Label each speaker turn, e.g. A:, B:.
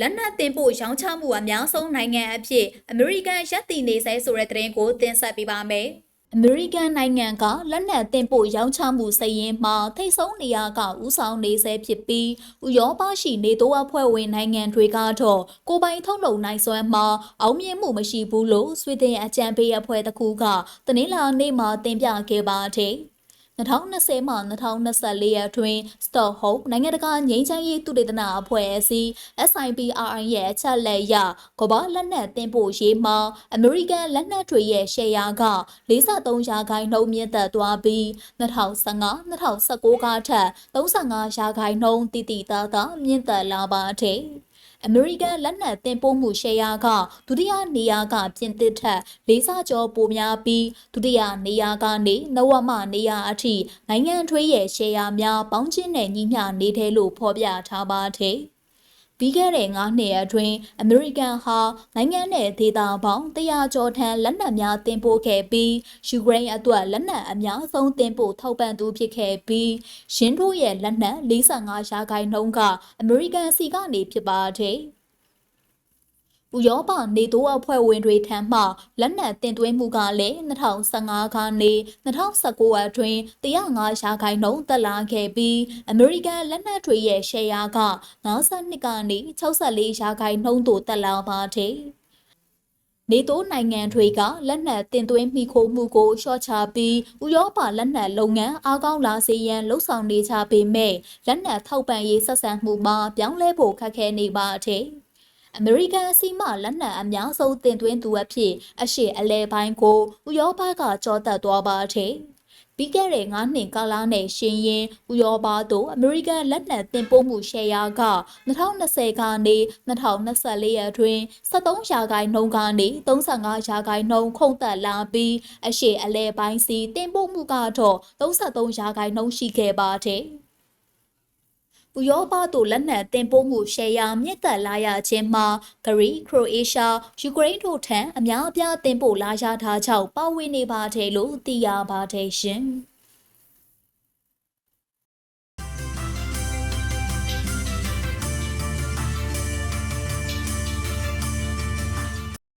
A: လက်နက်တင်ပို့ရောင်းချမှုအများဆုံးနိုင်ငံအဖြစ်အမေရိကန်ရပ်တည်နေစေဆိုတဲ့သတင်းကိုတင်ဆက်ပေးပါမယ်။အမေရိကန်နိုင်ငံကလက်နက်တင်ပို့ရောင်းချမှုစည်ရင်မှာထိတ်ဆုံးနေရာကဥဆောင်နေဆဲဖြစ်ပြီးဥရောပရှိနေတိုးအဖွဲ့ဝင်နိုင်ငံတွေကတော့ကိုပိုင်ထုတ်လုပ်နိုင်စွမ်းမှာအောင်မြင်မှုမရှိဘူးလို့ဆွေဒင်အကြံပေးအဖွဲ့တစ်ခုကတနင်္လာနေ့မှာတင်ပြခဲ့ပါတယ်။ 2020မှ2024ရက်တွင် Stockholm နိုင်ငံတကာငြိမ်းချမ်းရေးသုတေသနအဖွဲ့အစည်း SIPRI ရဲ့အချက်လက်ရကမ္ဘာလက်နက်တင်ပို့ရေးမှာအမေရိကန်လက်နက်တွေရဲ့ရှယ်ယာက43ရာခိုင်နှုန်းမြင့်တက်သွားပြီး2015-2019ကထက်35ရာခိုင်နှုန်းတည်တည်သားသားမြင့်တက်လာပါတယ်။ အမေရိကန်လက်နက်တင်ပို့မှုရှယ်ယာကဒုတိယနေရာကပြင်သစ်ထက်လေးဆကျော်ပိုများပြီးဒုတိယနေရာကနေနဝမနေရာအထိနိုင်ငံထွေးရဲ့ရှယ်ယာများပေါင်းချင်းနဲ့ညီမျှနေတယ်လို့ဖော်ပြထားပါတယ်။ ပြီးခဲ့တဲ့9နှစ်အတွင်းအမေရိကန်ဟာနိုင်ငံနဲ့ဒေသပေါင်း100ကျော်ထံလက်နက်များတင်ပို့ခဲ့ပြီးယူကရိန်းအတွက်လက်နက်အများဆုံးတင်ပို့ထောက်ပံ့သူဖြစ်ခဲ့ပြီးရင်းတို့ရဲ့လက်နက်45ရာခိုင်နှုန်းကအမေရိကန်စီကနေဖြစ်ပါတယ်။ ဥရောပနေတိုးအဖွဲ့ဝင်တွေထံမှလက်နက်တင်သွင်းမှုကလည်း2015ကနေ2019အတွင်း105ရာခိုင်နှုန်းတက်လာခဲ့ပြီးအမေရိကန်လက်နက်တွေရဲ့ရှယ်ယာက52ကနေ64ရာခိုင်နှုန်းသို့တက်လာပါတယ်။နေတိုးနိုင်ငံတွေကလက်နက်တင်သွင်းမိခိုးမှုကိုလျှော့ချပြီးဥရောပလက်နက်လုပ်ငန်းအားကောင်းလာစေရန်လှုံ့ဆော်နေကြပေမဲ့လက်နက်ထောက်ပံ့ရေးဆက်ဆံမှုမှာပြောင်းလဲဖို့ခက်ခဲနေပါတယ်။ အမေရိကန်အစီမလက်နက်အများဆုံးတင်သွင်းသူအဖြစ်အရှိအလဲပိုင်းကိုဥရောပကကြောတက်သွားပါတယ်။ပြီးခဲ့တဲ့9နှစ်ကာလနဲ့ရှင်ရင်ဥရောပသို့အမေရိကန်လက်နက်တင်ပို့မှုရှယ်ယာက2020ကနေ2024ရာတွင်73ရာခိုင်နှုန်းကနေ35ရာခိုင်နှုန်းခုန်တက်လာပြီးအရှိအလဲပိုင်းစီတင်ပို့မှုကတော့33ရာခိုင်နှုန်းရှိခဲ့ပါတယ်။ ဥရောပသို့လက်နက်တင်ပို့မှုရှယ်ယာမြင့်တက်လာရခြင်းမှာဂရီခရိုအေးရှားယူကရိန်းတို့ထံအများအပြားတင်ပို့လာရတာကြောင့်ပါဝင်နေပါတယ်လို့သိရပါတယ်ရှင်။